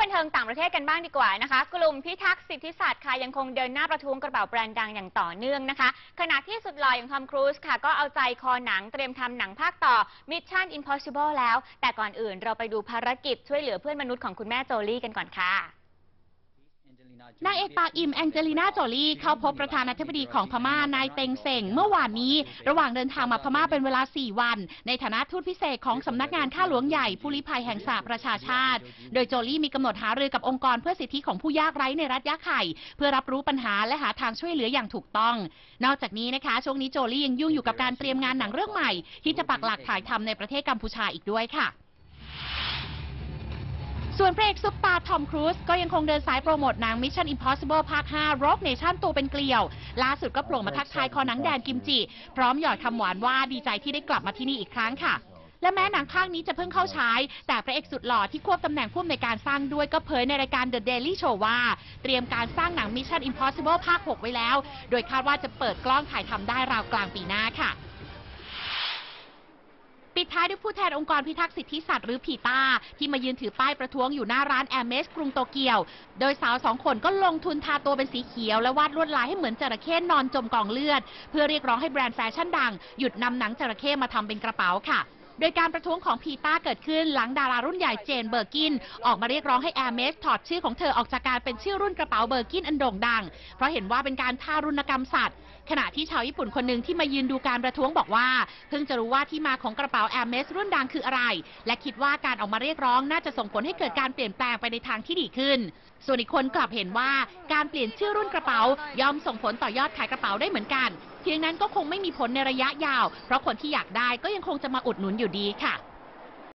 บันเทิงต่างประเทศกันบ้างดีกว่านะคะ กลุ่มพิทักษ์สิทธิศาสตร์ค่ะยังคงเดินหน้าประท้วงกระเป๋าแบรนด์ดังอย่างต่อเนื่องนะคะ ขณะที่สุดหล่ออย่างทอมครูซค่ะ ก็เอาใจคอหนังเตรียมทำหนังภาคต่อ Mission Impossible แล้ว แต่ก่อนอื่นเราไปดูภารกิจช่วยเหลือเพื่อนมนุษย์ของคุณแม่โจลี่กันก่อนค่ะ นางเอกปากอิ่มแองเจลิน่าโจลีเข้าพบประธานาธิบดีของพม่านายเต็งเซ็งเมื่อวานนี้ ระหว่างเดินทางมาพม่าเป็นเวลา 4 วัน ในฐานะทูตพิเศษของสำนักงานข้าหลวงใหญ่ผู้ลี้ภัยแห่งสหประชาชาติ โดยโจลีมีกำหนดหารือกับองค์กรเพื่อสิทธิของผู้ยากไร้ในรัฐยะไข่ เพื่อรับรู้ปัญหาและหาทางช่วยเหลืออย่างถูกต้อง นอกจากนี้นะคะช่วงนี้โจลียังยุ่งอยู่กับการเตรียมงานหนังเรื่องใหม่ ที่จะปักหลักถ่ายทำในประเทศกัมพูชาอีกด้วยค่ะ ส่วนพระเอกซุปตาทอมครูซก็ยังคงเดินสายโปรโมทหนัง Mission Impossible ภาค 5 Rogue Nation ตัวเป็นเกลียว ล่าสุดก็โผล่มาทักทายคอหนังแดนกิมจิ พร้อมหยอดคำหวานว่าดีใจที่ได้กลับมาที่นี่อีกครั้งค่ะ และแม้หนังภาคนี้จะเพิ่งเข้าฉาย แต่พระเอกสุดหล่อที่ควบตำแหน่งผู้อำนวยการสร้างด้วยก็เผยในรายการ The Daily Show ว่า เตรียมการสร้างหนัง Mission Impossible ภาค 6 ไว้แล้ว โดยคาดว่าจะเปิดกล้องถ่ายทำได้ราวกลางปีหน้าค่ะ ปิดท้ายด้วยผู้แทนองค์กรพิทักษ์สิทธิสัตว์หรือผีตาที่มายืนถือป้ายประท้วงอยู่หน้าร้านแอมเมสกรุงโตเกียว โดยสาวสองคนก็ลงทุนทาตัวเป็นสีเขียว และวาดลวดลายให้เหมือนจระเข้นอนจมกองเลือด เพื่อเรียกร้องให้แบรนด์แฟชั่นดัง หยุดนำหนังจระเข้มาทำเป็นกระเป๋าค่ะ โดยการประท้วงของพีตาเกิดขึ้นหลังดารารุ่นใหญ่เจนเบอร์กิน ออกมาเรียกร้องให้แอร์เมสถอดชื่อของเธอออกจากการเป็นชื่อรุ่นกระเป๋าเบอร์กินอันโด่งดัง เพราะเห็นว่าเป็นการทารุณกรรมสัตว์ ขณะที่ชาวญี่ปุ่นคนหนึ่งที่มายืนดูการประท้วงบอกว่า เพิ่งจะรู้ว่าที่มาของกระเป๋าแอร์เมสรุ่นดังคืออะไร และคิดว่าการออกมาเรียกร้องน่าจะส่งผลให้เกิดการเปลี่ยนแปลงไปในทางที่ดีขึ้น ส่วนอีกคนกลับเห็นว่าการเปลี่ยนชื่อรุ่นกระเป๋าย่อมส่งผลต่อยอดขายกระเป๋าได้เหมือนกัน เพียงนั้นก็คงไม่มีผลในระยะยาว เพราะคนที่อยากได้ก็ยังคงจะมาอุดหนุนอยู่ดีค่ะ